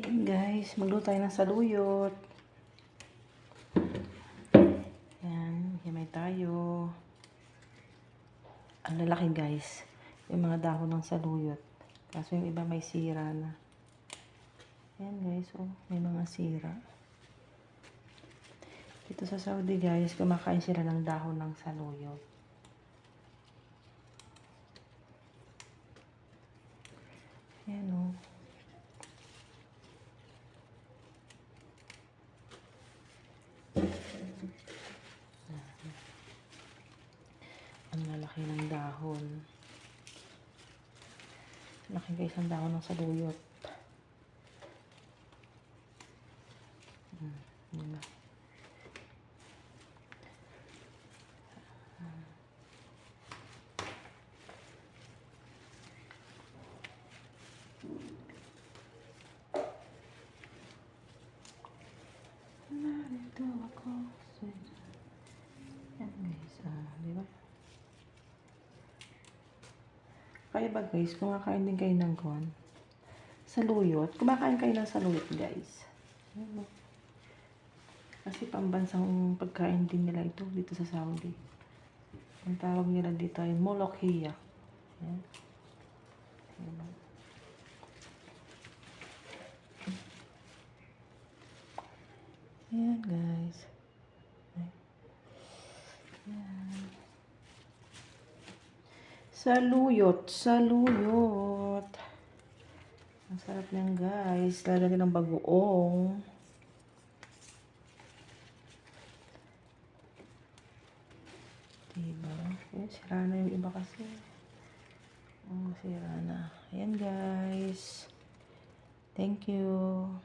Yan guys, magluto tayo ng saluyot. Yan, himay tayo. Ang lalaki guys, yung mga dahon ng saluyot. Kaso yung iba may sira na. Yan guys, oh, may mga sira. Dito sa Saudi guys, kumakain sila ng dahon ng saluyot. Yan oh. Lalaki ng dahon. Laki guys ang dahon ng saluyot. Hmm, yun na. Narito ako sa Yan guys, ah, di ba? Kaya ba guys, kumakain din kayo ng kon? Saluyot. Kumakain kayo ng saluyot guys. Kasi pambansang pagkain din nila ito dito sa Saudi. Ang tawag nila dito ay molokhiya. Yan. Yan. Ayan guys. Ayan. Saluyot, saluyot. Ang sarap niyan guys. Lalagyan ng bagoong. Diba? Ayan, sira na yung iba kasi. Oh, sira na. Ayan guys. Thank you.